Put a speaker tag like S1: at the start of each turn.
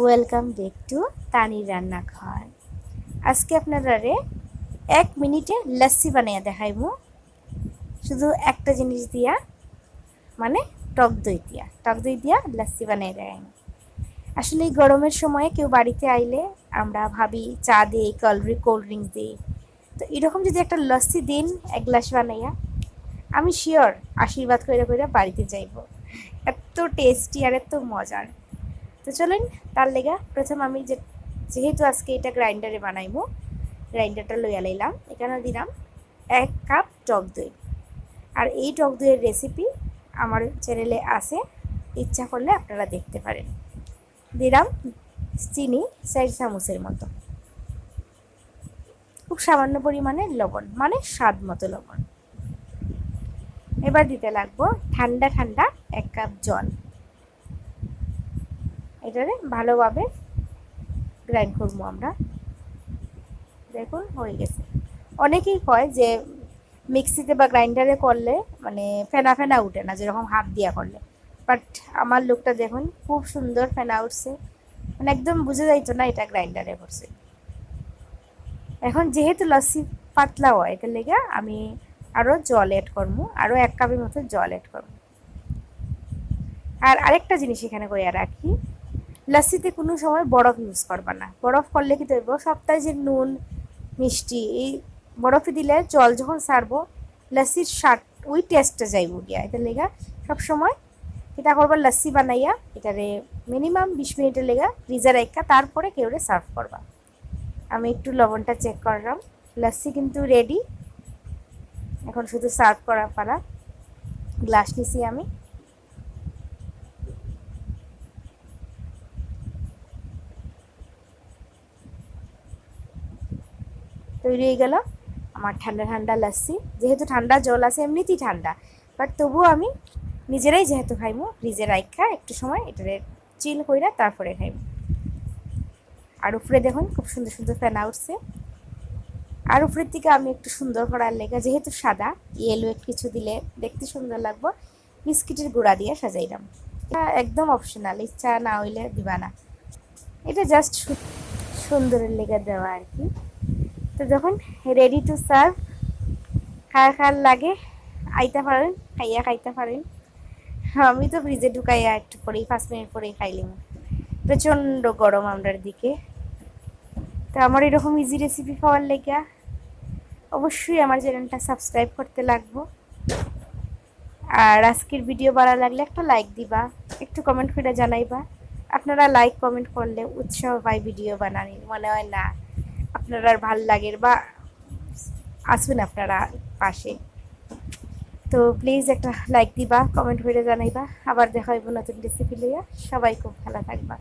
S1: Welcome back to তানির রান্নাঘর। আজকে আপনারা এক মিনিটে লস্যি বানিয়ে দেখাইমু। শুধু একটা জিনিস দিয়া মানে টক দই দিয়া, টক দই দিয়া লস্যি বানিয়ে দেখাইমু। আসলে এই গরমের সময়ে কেউ বাড়িতে আইলে আমরা ভাবি চা দিই কলড্রিঙ্ক কোল্ড ড্রিঙ্কস দিই। তো এরকম যদি একটা লস্যি দিন, এক গ্লাস বানাইয়া, আমি শিওর আশীর্বাদ করে করে বাড়িতে যাইব। এত টেস্টি আর এত মজার। তো চলেন, তার লেগা প্রথম আমি যে যেহেতু আজকে এটা গ্রাইন্ডারে বানাইবো, গ্রাইন্ডারটা লইয়া লাইলাম, এখানে দিলাম এক কাপ টক দই। আর এই টক দইয়ের রেসিপি আমার চ্যানেলে আছে, ইচ্ছা করলে আপনারা দেখতে পারেন। দিলাম চিনি চার চামচের মতো। খুব সামান্য পরিমাণে লবণ মানে স্বাদ মতো লবণ। এবার দিতে লাগবো ঠান্ডা ঠান্ডা এক কাপ জল। এটারে ভালোভাবে গ্রাইন্ড করব আমরা। দেখুন, হয়ে গেছে। অনেকেই কয় যে মিক্সিতে বা গ্রাইন্ডারে করলে মানে ফেনা ফেনা উঠে না, যেরকম হাত দিয়া করলে। বাট আমার লোকটা দেখুন, খুব সুন্দর ফেনা উঠছে। মানে একদম বুঝে যাইতো না এটা গ্রাইন্ডারে করছে। এখন যেহেতু লস্যি পাতলা হয়, এটার লেগে আমি আরও জল অ্যাড করব আরও এক কাপের মতো জল অ্যাড করব। আর আরেকটা জিনিস এখানে কইয়া রাখি লস্যিতে কোনো সময় বরফ ইউজ করবা না। বরফ করলে কি তৈব সপ্তাহে যে নুন, মিষ্টি, এই বরফে দিলে জল যখন সারবো লস্যির স্বাদ ওই টেস্টটা যাইব গিয়া। এটা লেগা সবসময় এটা করবা লস্যি বানাইয়া এটারে মিনিমাম বিশ মিনিটের লেগা ফ্রিজার রাখা তারপরে কেউরে সার্ভ করবা। আমি একটু লবণটা চেক করলাম। লস্যি কিন্তু রেডি এখন শুধু সার্ভ করা পারা। গ্লাস নিছি আমি। তৈরি হয়ে গেল আমার ঠান্ডা ঠান্ডা লাস্সি যেহেতু ঠান্ডা, জল আছে, এমনিতেই ঠান্ডা। বাট তবুও আমি নিজেরাই যেহেতু খাইমু, ফ্রিজে রাখা একটু সময় এটারে চিল কইরা তারপরে খাইমু। আর উপরে দেখুন, খুব সুন্দর সুন্দর ফ্যান উঠছে। আর উপরের দিকে আমি একটু সুন্দর করার লেগে, যেহেতু সাদা ইয়েলো কিছু দিলে দেখতে সুন্দর লাগবো, বিস্কিটের গুঁড়া দিয়ে সাজাইলাম। এটা একদম অপশনাল ইচ্ছা না হইলে দিবা না। এটা জাস্ট সুন্দরের লেগে দেওয়া আর কি। তো যখন রেডি টু সার্ভ খায় খার লাগে আইতে পারেন, খাইয়া খাইতে পারেন। আমি তো ফ্রিজে ঢুকাইয়া একটু পরেই, পাঁচ মিনিট পরেই খাইলাম। প্রচণ্ড গরম আমরার দিকে। তো আমার এরকম ইজি রেসিপি খাওয়ার লেগে অবশ্যই আমার চ্যানেলটা সাবস্ক্রাইব করতে লাগবো। আর আজকের ভিডিও ভালো লাগলে একটা লাইক দিবা, একটু কমেন্ট করে জানাইবা। আপনারা লাইক কমেন্ট করলে উৎসাহ পাই ভিডিও বানানির, মনে হয় না? আপনারা ভালো লাগে বা আসবেন আপনারা পাশে। তো প্লিজ একটা লাইক দিবা কমেন্ট করে জানাইবা। আবার দেখা হইব নতুন রেসিপি লইয়া। সবাই খুব ভালো থাকবা।